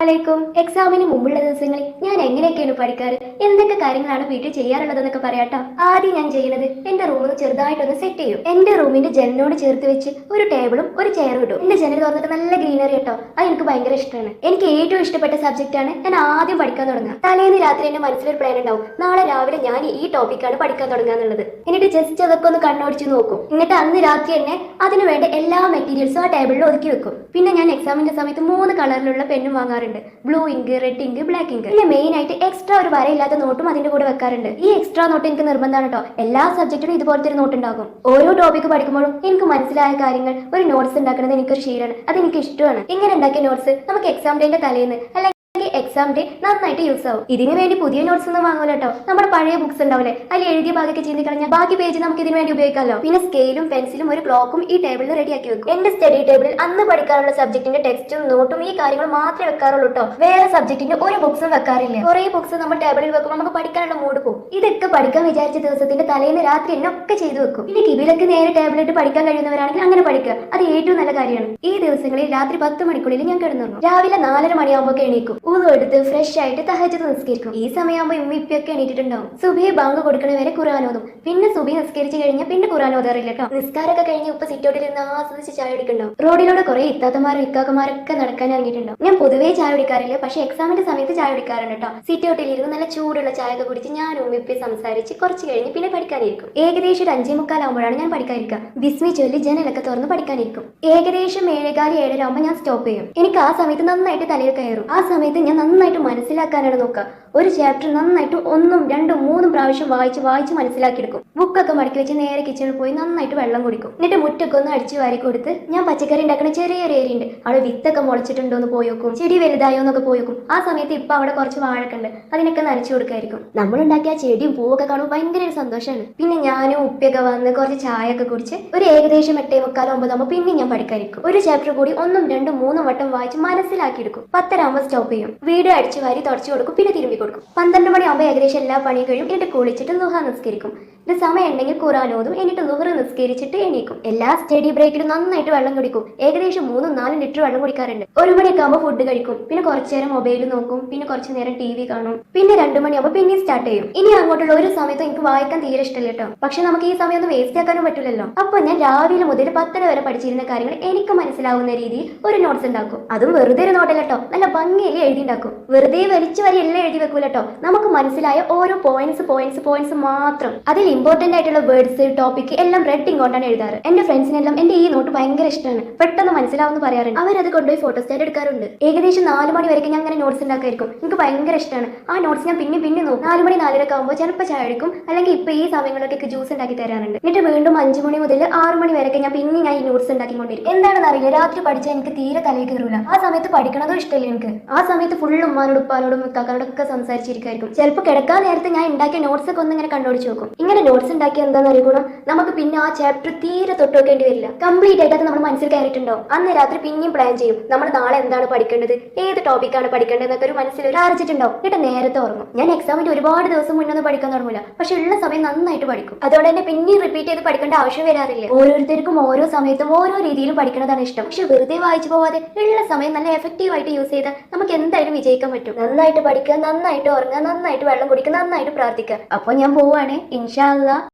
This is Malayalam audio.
വലൈക്കും എക്സാമിന് മുമ്പുള്ള ദിവസങ്ങളിൽ ഞാൻ എങ്ങനെയൊക്കെയാണ് പഠിക്കാറ്? എന്തൊക്കെ കാര്യങ്ങളാണ് വീട്ടിൽ ചെയ്യാറുള്ളതെന്നൊക്കെ പറയാട്ടോ. ആദ്യം ഞാൻ ചെയ്യുന്നത് എന്റെ റൂമിൽ ചെറുതായിട്ടൊന്ന് സെറ്റ് ചെയ്യും. എന്റെ റൂമിന്റെ ജനലിനോട് ചേർത്ത് വെച്ച് ഒരു ടേബിളും ഒരു ചെയറും ഇടും. എന്റെ ജനൽ തുറന്നിട്ട് നല്ല ഗ്രീനറി കേട്ടോ അത് എനിക്ക് ഭയങ്കര ഇഷ്ടമാണ്. എനിക്ക് ഏറ്റവും ഇഷ്ടപ്പെട്ട സബ്ജക്റ്റ് ആണ് ഞാൻ ആദ്യം പഠിക്കാൻ തുടങ്ങുക. തലേന്ന് രാത്രി എന്റെ മനസ്സിലൊരു പ്ലാൻ ഉണ്ടാവും. നാളെ രാവിലെ ഞാൻ ഈ ടോപ്പിക്കാണ് പഠിക്കാൻ തുടങ്ങുക എന്നുള്ളത്. എന്നിട്ട് ജസ്റ്റ് അതൊക്കെ ഒന്ന് കണ്ണോടിച്ച് നോക്കും. എന്നിട്ട് അന്ന് രാത്രി തന്നെ അതിനുവേണ്ട എല്ലാ മെറ്റീരിയൽസും ആ ടേബിളിൽ ഒതുക്കി വെക്കും. പിന്നെ ഞാൻ എക്സാമിന്റെ സമയത്ത് മൂന്ന് കളറിലുള്ള പെന്നും വാങ്ങാറുണ്ട്. Blue ink red ink black ink പിന്നെ മെയിൻ ആയിട്ട് എക്സ്ട്രാ ഒരു വരയില്ലാത്ത നോട്ടും അതിന്റെ കൂടെ വെക്കാറുണ്ട്. ഈ എക്സ്ട്രാ നോട്ട് എനിക്ക് നിർബന്ധമാണ് കേട്ടോ. എല്ലാ സബ്ജക്റ്റിനും ഇതുപോലത്തെ ഒരു നോട്ട് ഉണ്ടാകും. ഓരോ ടോപ്പിക് പഠിക്കുമ്പോഴും എനിക്ക് മനസ്സിലായ കാര്യങ്ങൾ ഒരു നോട്ട്സ് ഉണ്ടാക്കുന്നത് എനിക്കൊരു ശീലമാണ്. അത് എനിക്ക് ഇഷ്ടമാണ്. ഇങ്ങനെ ഉണ്ടാക്കിയ നോട്ട്സ് നമുക്ക് എക്സാം ഡേന്റെ തലേന്ന് അല്ലെങ്കിൽ എക്സാം ഡേ നന്നായിട്ട് യൂസ് ആവും. ഇതിനു വേണ്ടി പുതിയ നോട്ട്സ് ഒന്നും വാങ്ങൂല കേട്ടോ നമ്മുടെ പഴയ ബുക്സ് ഉണ്ടാവില്ലേ അതിൽ എഴുതിയ ഭാഗമൊക്കെ ചെയ്ത് കഴിഞ്ഞാൽ ബാക്കി പേജ് നമുക്ക് ഇതിനു വേണ്ടി ഉപയോഗിക്കാമല്ലോ പിന്നെ സ്കെയിലും പെൻസിലും ഒരു ബ്ലോക്കും ഈ ടേബിളിൽ റെഡിയാക്കി വെക്കും. എന്റെ സ്റ്റഡി ടേബിളിൽ അന്ന് പഠിക്കാനുള്ള സബ്ജക്റ്റിന്റെ ടെക്സ്റ്റും നോട്ടും ഈ കാര്യങ്ങൾ മാത്രമേ വെക്കാറുള്ളൂ കേട്ടോ വേറെ സബ്ജക്റ്റിന്റെ ഒരു ബുക്സും വെക്കാറില്ല. കുറെ ബുക്സ് നമ്മൾ ടേബിളിൽ വെക്കുമ്പോൾ നമുക്ക് പഠിക്കാനുള്ള മൂഡ് പോകും ഇതൊക്കെ പഠിക്കാൻ വിചാരിച്ച ദിവസത്തിന്റെ തലേന്ന് രാത്രി എന്നെ ഒക്കെ ചെയ്തു വെക്കും. പിന്നെ കിബിലൊക്കെ നേരെ ടേബിളിട്ട് പഠിക്കാൻ കഴിയുന്നവരാണെങ്കിൽ അങ്ങനെ പഠിക്കുക. അത് ഏറ്റവും നല്ല കാര്യമാണ്. ഈ ദിവസങ്ങളിൽ രാത്രി പത്ത് മണിക്കുള്ളിൽ ഞാൻ കിടന്നുറങ്ങും. രാവിലെ നാലര മണിയാകുമ്പോൾ എണീക്കും. എടുത്ത് ഫ്രഷ് ആയിട്ട് തഹജത്ത് നിസ്കരിക്കും. ഈ സമയമാകുമ്പോൾ ഉമ്മ ഇപ്പൊക്കെ എണീറ്റിട്ടുണ്ടാവും. സുബിയെ ബാങ്ക് കൊടുക്കണ വരെ ഓതും. പിന്നെ സുബി നിസ്കരിച്ച് കഴിഞ്ഞാൽ പിന്നെ ഖുർആൻ ഓതാറില്ല കേട്ടോ നിസ്കാരമൊക്കെ കഴിഞ്ഞ് ഉപ്പ സിറ്റോട്ടിൽ നിന്ന് ആസ്വദിച്ച് ചായ കുടിക്കുന്നുണ്ടാവും റോഡിലൂടെ കുറെ ഇത്താത്തമാരും ഇക്കാക്കമാരൊക്കെ നടക്കാൻ ഇറങ്ങിയിട്ടുണ്ടാവും. ഞാൻ പൊതുവേ ചായ കുടിക്കാറില്ല പക്ഷെ എക്സാമിന്റെ സമയത്ത് ചായ കുടിക്കാറുണ്ട് കേട്ടോ സിറ്റോട്ടിലിരുന്ന് നല്ല ചൂടുള്ള ചായ ഒക്കെ കുടിച്ച് ഞാൻ ഉമ്മിപ്പി സംസാരിച്ച് കുറച്ച് കഴിഞ്ഞ് പിന്നെ പഠിക്കാനിരിക്കും. ഏകദേശം ഒരു അഞ്ചേ മുക്കാലാകുമ്പോഴാണ് ഞാൻ പഠിക്കാനിരിക്കുക ബിസ്മി ചൊല്ലി ജനലൊക്കെ തുറന്ന് പഠിക്കാനിരിക്കും. ഏകദേശം ഏഴേകാൽ ഏഴര ആകുമ്പോൾ ഞാൻ സ്റ്റോപ്പ് ചെയ്യും. എനിക്ക് ആ സമയത്ത് നന്നായിട്ട് തലയിൽ കയറും. ആ സമയത്ത് ഞാൻ നന്നായിട്ട് മനസ്സിലാക്കാനാണ് നോക്കുക. ഒരു ചാപ്റ്റർ നന്നായിട്ട് ഒന്നും രണ്ടും മൂന്നും പ്രാവശ്യം വായിച്ച് വായിച്ച് മനസ്സിലാക്കിയെടുക്കും. ബുക്കൊക്കെ മടക്കി വെച്ച് നേരെ കിച്ചണിൽ പോയി നന്നായിട്ട് വെള്ളം കുടിക്കും. എന്നിട്ട് മുറ്റൊക്കെ ഒന്ന് അടിച്ചു വാരി കൊടുത്ത് ഞാൻ പച്ചക്കറി ഉണ്ടാക്കുന്ന ചെറിയൊരു ഏരിയ ഉണ്ട്. അവിടെ വിത്തൊക്കെ മുളച്ചിട്ടുണ്ടോ എന്ന് പോയോക്കും ചെടി വലുതായോ എന്നൊക്കെ പോയോക്കും ആ സമയത്ത് ഇപ്പൊ അവിടെ കുറച്ച് വാഴക്കുണ്ട് അതിനൊക്കെ നനച്ചു കൊടുക്കായിരിക്കും. നമ്മളുണ്ടാക്കിയ ചെടിയും പൂവൊക്കെ കാണുമ്പോൾ ഭയങ്കര ഒരു സന്തോഷമാണ്. പിന്നെ ഞാനും ഉപ്പിയൊക്കെ വന്ന് കുറച്ച് ചായ ഒക്കെ കുടിച്ച് ഒരു ഏകദേശം എട്ടേ മുക്കാലോ ഒമ്പതാകുമ്പോൾ പിന്നെ ഞാൻ പഠിക്കായിരിക്കും ഒരു ചാപ്റ്റർ കൂടി ഒന്നും രണ്ടും മൂന്നും വട്ടം വായിച്ച് മനസ്സിലാക്കിയെടുക്കും. പത്തരാകുമ്പോൾ സ്റ്റോപ്പ് ചെയ്യും. വീട് അടിച്ചു വാരി തുടച്ചു കൊടുക്കും പിന്നെ തിരുമ്പി കൊടുക്കും. പന്ത്രണ്ട് മണിയാകുമ്പോൾ ഏകദേശം എല്ലാ പണിയും കഴിയും. എന്നിട്ട് കുളിച്ചിട്ട് ദുഹ നിസ്കരിക്കും. ഇത് സമയം ഉണ്ടെങ്കിൽ ഖുറാൻ ഓതും എന്നിട്ട് ലുഹറ് നിസ്കരിച്ചിട്ട് എണീക്കും. എല്ലാ സ്റ്റഡി ബ്രേക്കിലും നന്നായിട്ട് വെള്ളം കുടിക്കും. ഏകദേശം മൂന്നും നാലും ലിറ്റർ വെള്ളം കുടിക്കാറുണ്ട്. ഒരു മണിയൊക്കെ ആകുമ്പോൾ ഫുഡ് കഴിക്കും. പിന്നെ കുറച്ചു നേരം മൊബൈൽ നോക്കും. പിന്നെ കുറച്ചു നേരം ടി വി കാണും. പിന്നെ രണ്ടു മണിയാകുമ്പോൾ പിന്നെ സ്റ്റാർട്ട് ചെയ്യും. ഇനി അങ്ങോട്ടുള്ള ഒരു സമയത്തും എനിക്ക് വായിക്കാൻ തീരെ ഇഷ്ടമില്ല കേട്ടോ പക്ഷെ നമുക്ക് ഈ സമയം ഒന്നും വേസ്റ്റ് ആക്കാനും പറ്റില്ലല്ലോ അപ്പൊ ഞാൻ രാവിലെ മുതൽ പത്തര വരെ പഠിച്ചിരുന്ന കാര്യങ്ങൾ എനിക്ക് മനസ്സിലാവുന്ന രീതിയിൽ ഒരു നോട്ട്സ് ഉണ്ടാക്കും. അതും വെറുതെ ഒരു നോട്ടല്ല കേട്ടോ നല്ല ഭംഗിയിൽ എഴുതി ഉണ്ടാക്കും. വെറുതെ വലിച്ചു വരി എല്ലാം എഴുതി വെക്കൂല കേട്ടോ നമുക്ക് മനസ്സിലായ ഓരോ പോയിന്റ്സ് പോയിന്റ്സ് പോയിന്റ്സ് മാത്രം. അതിൽ ഇമ്പോർട്ടന്റ് ആയിട്ടുള്ള വേർഡ്സ് ടോപ്പിക് എല്ലാം റെഡ് ഇങ്ങോട്ടാണ് എഴുതാറ്. എന്റെ ഫ്രണ്ട്സിനെല്ലാം എന്റെ ഈ നോട്ട് ഭയങ്കര ഇഷ്ടമാണ്. പെട്ടെന്ന് മനസ്സിലാവുന്ന പറയാറുണ്ട്. അവരത് കൊണ്ടുപോയി ഫോട്ടോ സ്റ്റാറ്റ് എടുക്കാറുണ്ട്. ഏകദേശം നാല് മണി വരെ ഞാൻ അങ്ങനെ നോട്ട്സ് ഉണ്ടാക്കായിരിക്കും എനിക്ക് ഭയങ്കര ഇഷ്ടമാണ്. ആ നോട്ട്സ് ഞാൻ പിന്നെ പിന്നെ നോക്കും. നാല് മണി നാലരക്ക് ആകുമ്പോൾ ചിലപ്പോൾ ചായ എടുക്കും. അല്ലെങ്കിൽ ഇപ്പൊ ഈ സമയങ്ങളിലൊക്കെ ജ്യൂസ് ഉണ്ടാക്കി തരാറുണ്ട്. എന്നിട്ട് വീണ്ടും അഞ്ചു മണി മുതൽ ആറ് മണി വരെയൊക്കെ ഞാൻ പിന്നെ ഞാൻ ഈ നോട്ട്സ് ഉണ്ടാക്കിക്കൊണ്ടിരിക്കും. എന്താണെന്ന് അറിയില്ല. രാത്രി പഠിച്ചാൽ എനിക്ക് തീരെ തലയിൽ കയറൂല ആ സമയത്ത് പഠിക്കണതും ഇഷ്ടമില്ല എനിക്ക്? ആ സമയത്ത് ഫുൾ ഉമ്മാനോടും ഉപ്പാനോടും മുത്താക്കാനോടൊക്കെ സംസാരിച്ചിരിക്കായിരിക്കും ചിലപ്പോൾ കിടക്കാൻ നേരത്തെ ഞാൻ ഉണ്ടാക്കിയ നോട്ട്സ് ഒക്കെ ഒന്ന് ഇങ്ങനെ കണ്ടുപിടിച്ച് നോക്കും ഇങ്ങനെ നോട്ട്സ് ഉണ്ടാക്കിയ എന്താണെന്ന് അറിയണം നമുക്ക് പിന്നെ ആ ചാപ്റ്റർ തീരെ തൊട്ട് വെക്കേണ്ടി വരില്ല. കംപ്ലീറ്റ് ആയിട്ട് അത് നമ്മുടെ മനസ്സിൽ കയറിയിട്ടുണ്ടോ അന്ന് രാത്രി പിന്നെയും പ്ലാൻ ചെയ്യും. നമ്മൾ നാളെ എന്താണ് പഠിക്കേണ്ടത്? ഏത് ടോപ്പിക്കാണ് പഠിക്കേണ്ടത് എന്നൊക്കെ ഒരു മനസ്സിൽ ഒരു ആർജിട്ടുണ്ടാവും എന്നിട്ട് നേരത്തെ ഉറങ്ങും. ഞാൻ എക്സാമിന്റെ ഒരുപാട് ദിവസം മുന്നേ ഒന്നും പഠിക്കാൻ തുടങ്ങില്ല പക്ഷെ ഉള്ള സമയം നന്നായിട്ട് പഠിക്കും. അതുകൊണ്ട് തന്നെ പിന്നെയും റിപ്പീറ്റ് ചെയ്ത് പഠിക്കേണ്ട ആവശ്യം വരാറില്ല. ഓരോരുത്തർക്കും ഓരോ സമയത്തും ഓരോ രീതിയിലും പഠിക്കുന്നതാണ് ഇഷ്ടം. പക്ഷെ വെറുതെ വായിച്ചു പോവാതെ ഉള്ള സമയം നല്ല എഫക്റ്റീവ് ആയിട്ട് യൂസ് ചെയ്താൽ നമുക്ക് എന്തായാലും വിജയിക്കാൻ പറ്റും. നന്നായിട്ട് പഠിക്കുക നന്നായിട്ട് ഉറങ്ങുക നന്നായിട്ട് വെള്ളം കുടിക്കുക നന്നായിട്ട് പ്രാർത്ഥിക്കുക. അപ്പൊ ഞാൻ പോവാണ്. ഇൻഷാ আল্লাহ